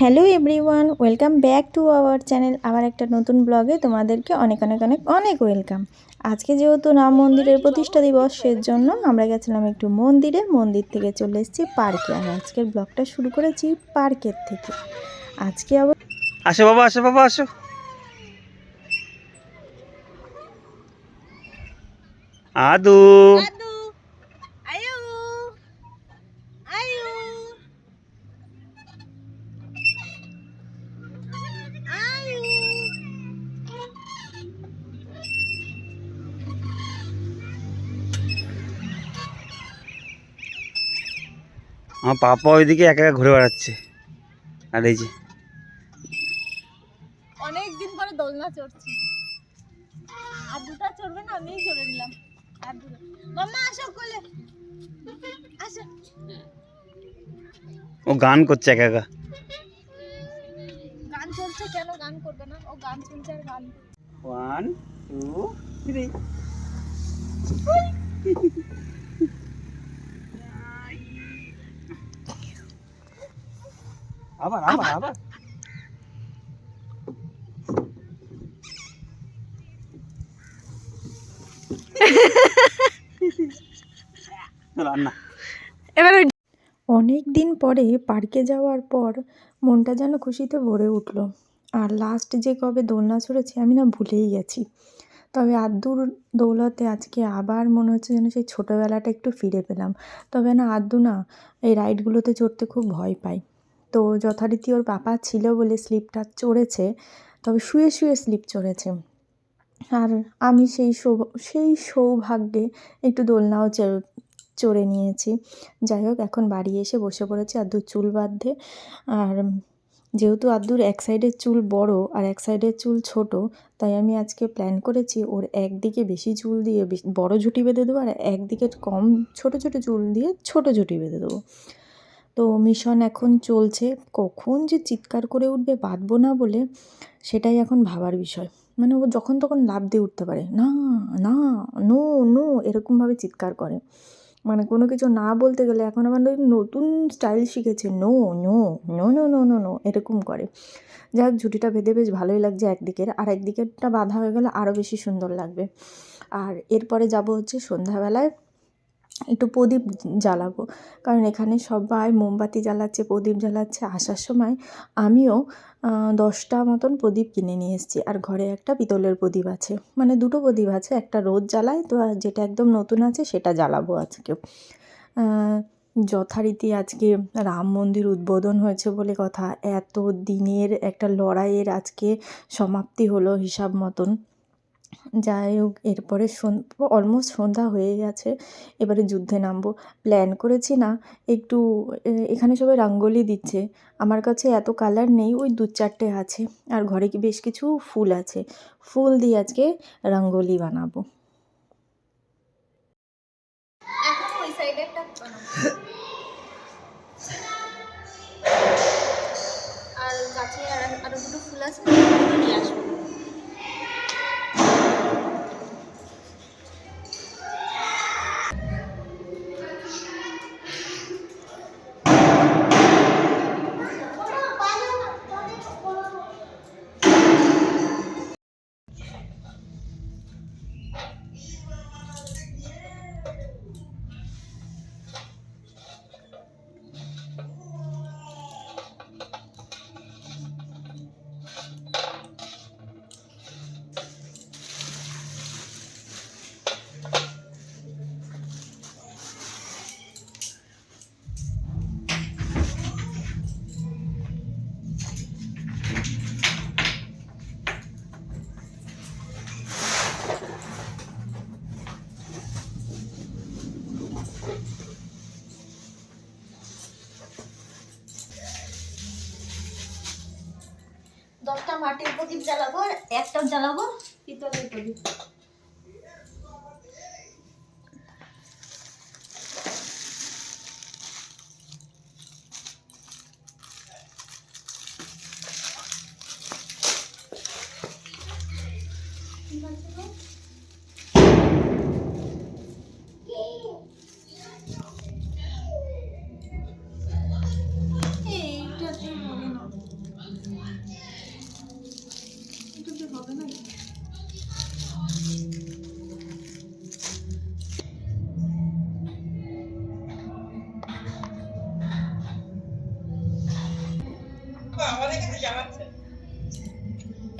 Hello everyone welcome back to our channel আবার একটা নতুন ব্লগে তোমাদেরকে অনেক অনেক অনেক অনেক ওয়েলকাম। আজকে যেহেতু রাম মন্দিরের প্রতিষ্ঠা দিবস সের জন্য আমরা গেছিলাম একটু মন্দিরে। মন্দির থেকে চলে এসেছি পার্কে আর আজকের ব্লগটা শুরু করেছি পার্কের থেকে। আজকে আবার আসো বাবা আসো বাবা আসো। আদু। আমার পাপা ওইদিকে একা একা ঘুরে বেড়াচ্ছে। আর এই যে। অনেক দিন পরে দোলনা চড়ছি। আর দুটা চড়বে না আমিই চড়ে নিলাম। আর দুটো মাম্মা আসো কোলে। আসো। ও গান করছে একা একা। গান চলছে কেন গান করবে না? ও গান শুনছে আর গান ওয়ান টু থ্রি আবার আবার আবার। রান্না। অনেক দিন পরে পার্কে যাওয়ার পর মনটা যেন খুশিতে ভরে উঠল। আর লাস্ট যে কবে দোলনা চড়েছি আমি না ভুলেই গেছি। তবে আদ্যুর দৌলতে আজকে আবার মনে হচ্ছে যেন সেই ছোটোবেলাটা একটু ফিরে পেলাম। তবে না আদ্যু না এই রাইডগুলোতে চড়তে খুব ভয় পায়। তো যথারীতি ওর পাপা ছিল বলে স্লিপটা চড়েছে, তবে শুয়ে শুয়ে স্লিপ চড়েছে। আর আমি সেই সেই সৌভাগ্যে একটু দোলনাও চড়- নিয়েছি। যাই হোক, এখন বাড়ি এসে বসে পড়েছি আদ্যুর চুল বাঁধতে। আর যেহেতু আদ্যুর এক সাইডের চুল বড় আর এক সাইডের চুল ছোট, তাই আমি আজকে প্ল্যান করেছি ওর একদিকে বেশি চুল দিয়ে বড় ঝুঁটি বেঁধে দেবো আর একদিকে কম ছোট ছোট চুল দিয়ে ছোট ঝুঁটি বেঁধে দেবো। তো মিশন এখন চলছে। কখন যে চিৎকার করে উঠবে বাঁধবো না বলে সেটাই এখন ভাবার বিষয়। মানে ও যখন তখন লাভ দিয়ে উঠতে পারে। না না নো নো এরকমভাবে চিৎকার করে। মানে কোনো কিছু না বলতে গেলে এখন আমার নতুন স্টাইল শিখেছে। No no no no no no no এরকম করে। যাই হোক, ঝুঁটিটা বেঁধে বেশ ভালোই লাগছে একদিকের। আর একদিকেরটা বাঁধা হয়ে গেলে আরও বেশি সুন্দর লাগবে। আর এরপরে যাব হচ্ছে সন্ধ্যাবেলায়। একটু প্রদীপ জ্বালাবো। কারণ এখানে সবাই মোমবাতি জ্বালাচ্ছে, প্রদীপ জ্বালাচ্ছে। আসার সময় আমিও দশটা মতন প্রদীপ কিনে নিয়ে এসেছি। আর ঘরে একটা পিতলের প্রদীপ আছে। মানে দুটো প্রদীপ আছে। একটা রোদ জ্বালাই তো যেটা একদম নতুন আছে সেটা জ্বালাবো আজকে যথারীতি আজকে রাম মন্দির উদ্বোধন হয়েছে বলে কথা। এত দিনের একটা লড়াইয়ের আজকে সমাপ্তি হলো হিসাব মতন। যাই হোক, এরপরে অলমোস্ট সন্ধ্যা হয়ে গেছে, এবারে যুদ্ধে নামবো। প্ল্যান করেছি না, একটু এখানে সবাই রঙ্গোলি দিচ্ছে। আমার কাছে এত কালার নেই, ওই দু চারটে আছে। আর ঘরে কি বেশ কিছু ফুল আছে। ফুল দিয়ে আজকে রঙ্গোলি বানাবো। আর দুটো ফুল আছে নিয়ে আসব। দশটা মাটির প্রদীপ জ্বালাবো আর একটা জ্বালাবো পিতলের প্রদীপ। Thank তো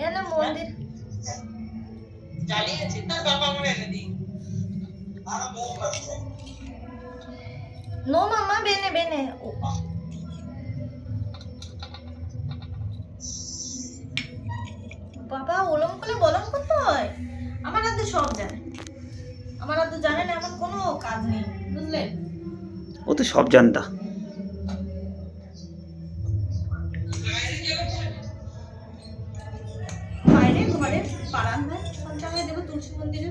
এখানে মন্দির। নো মামা বেনে বেনে। ও- বাবা ওলম করে বলম করতে হয় আমার হাতে সব জানে। আমার হাতে জানে না এমন কোনো কাজ নেই বুঝলেন ও তো সব জানতা। পাড়ান ভাই দেবো তুলসী মন্দিরে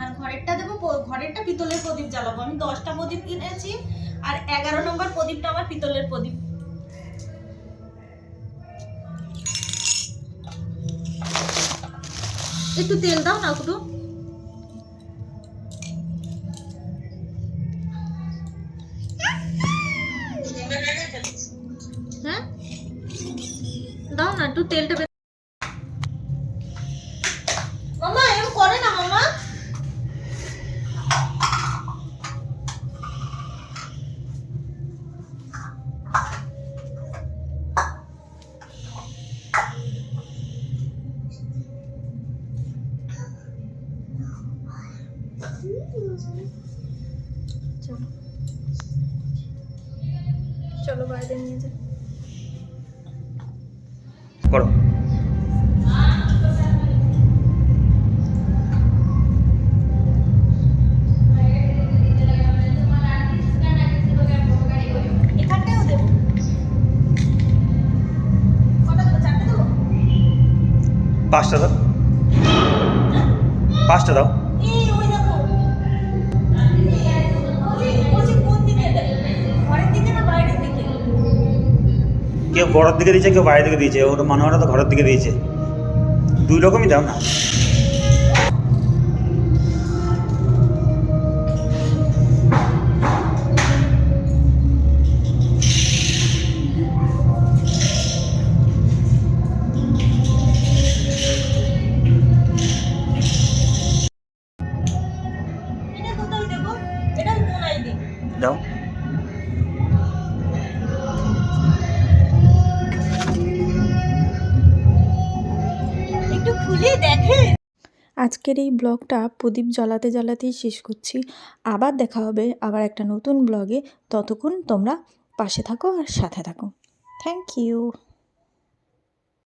আর ঘরেরটা দেবো ঘরেরটা পিতলের প্রদীপ জ্বালাবো। আমি দশটা প্রদীপ কিনেছি আর এগারো নম্বর প্রদীপটা আমার পিতলের প্রদীপ। একটু তেল দাও না একটু। হ্যাঁ? দাও না, একটু তেলটা চলো চলো বাইরে নিয়ে যাই। করো। পাঁচটা দাও। পাঁচটা দাও। কেউ বড়োর দিকে দিয়েছে, কেউ বাইরের দিকে দিয়েছে ওটা মনোহরা তো ঘরের দিকে দিয়েছে। দুই রকমই দাও না। খুলে দেখে আজকের এই ব্লগটা প্রদীপ জ্বালাতে জ্বালাতেই শেষ করছি। আবার দেখা হবে আবার একটা নতুন ব্লগে। ততক্ষণ তোমরা পাশে থাকো আর সাথে থাকো। Thank you